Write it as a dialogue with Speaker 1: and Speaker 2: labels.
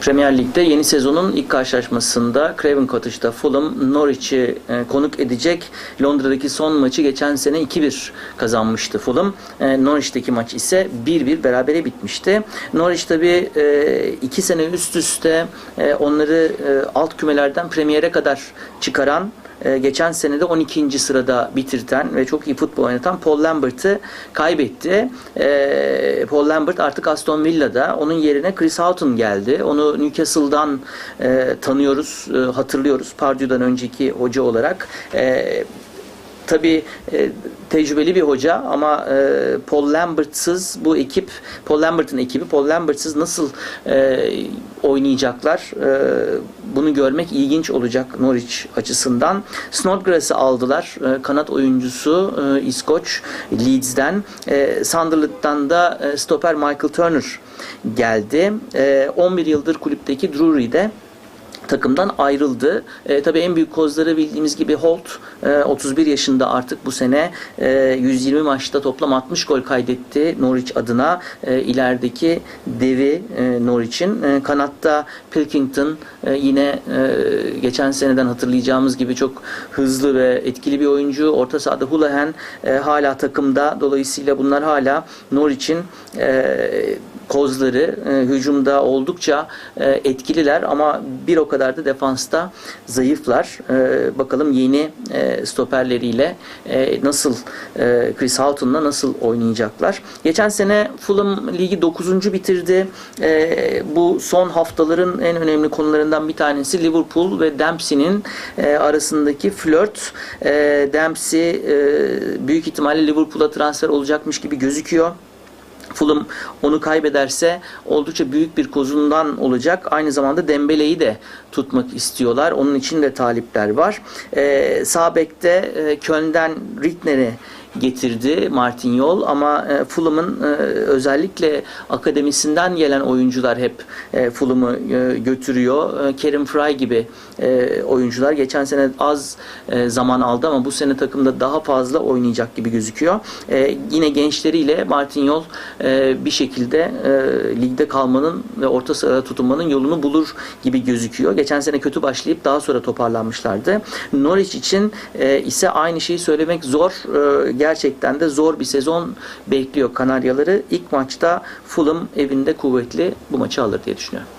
Speaker 1: Premier Lig'de yeni sezonun ilk karşılaşmasında Craven Cottage'da Fulham Norwich'i e, konuk edecek. Londra'daki son maçı geçen sene 2-1 kazanmıştı Fulham. E, Norwich'teki maç ise 1-1 berabere bitmişti. Norwich tabi 2 sene üst üste e, onları e, alt kümelerden Premier'e kadar çıkaran e, geçen sene de 12. sırada bitirten ve çok iyi futbol oynatan Paul Lambert'ı kaybetti. E, Paul Lambert artık Aston Villa'da. Onun yerine Chris Houghton geldi. Onu Newcastle'dan e, tanıyoruz, e, hatırlıyoruz. Pardew'dan önceki hoca olarak. E, Tabii e, tecrübeli bir hoca ama e, Paul Lambert'sız bu ekip, Paul Lambert'ın ekibi Paul Lambert'sız nasıl e, oynayacaklar? E, bunu görmek ilginç olacak Norwich açısından. Snodgrass'ı aldılar. E, kanat oyuncusu e, İskoç Leeds'den. E, Sunderland'dan da e, stoper Michael Turner geldi. E, 11 yıldır kulüpteki Drury'de takımdan ayrıldı. E, tabii en büyük kozları bildiğimiz gibi Holt e, 31 yaşında artık bu sene e, 120 maçta toplam 60 gol kaydetti Norwich adına. E, ilerideki devi e, Norwich'in. E, kanatta Pilkington e, yine e, geçen seneden hatırlayacağımız gibi çok hızlı ve etkili bir oyuncu. Orta sahada Hulahan e, hala takımda. Dolayısıyla bunlar hala Norwich'in e, kozları e, hücumda oldukça e, etkililer ama bir o kadar da defansta zayıflar. E, bakalım yeni e, stoperleriyle e, nasıl e, Chris Houghton'la nasıl oynayacaklar. Geçen sene Fulham ligi 9. bitirdi. E, bu son haftaların en önemli konularından bir tanesi Liverpool ve Dempsey'nin e, arasındaki flört. E, Dempsey e, büyük ihtimalle Liverpool'a transfer olacakmış gibi gözüküyor. Fulham onu kaybederse oldukça büyük bir kozundan olacak. Aynı zamanda Dembele'yi de tutmak istiyorlar. Onun için de talipler var. Ee, sağ bekte e, Köln'den Rittner'i getirdi Martin Yol ama e, Fulham'ın e, özellikle akademisinden gelen oyuncular hep e, Fulham'ı e, götürüyor. E, Kerim Fry gibi e, oyuncular geçen sene az e, zaman aldı ama bu sene takımda daha fazla oynayacak gibi gözüküyor. E, yine gençleriyle Martin Yol e, bir şekilde e, ligde kalmanın ve orta sırada tutunmanın yolunu bulur gibi gözüküyor. Geçen sene kötü başlayıp daha sonra toparlanmışlardı. Norwich için e, ise aynı şeyi söylemek zor. E, gerçekten de zor bir sezon bekliyor Kanaryaları. İlk maçta Fulham evinde kuvvetli bu maçı alır diye düşünüyorum.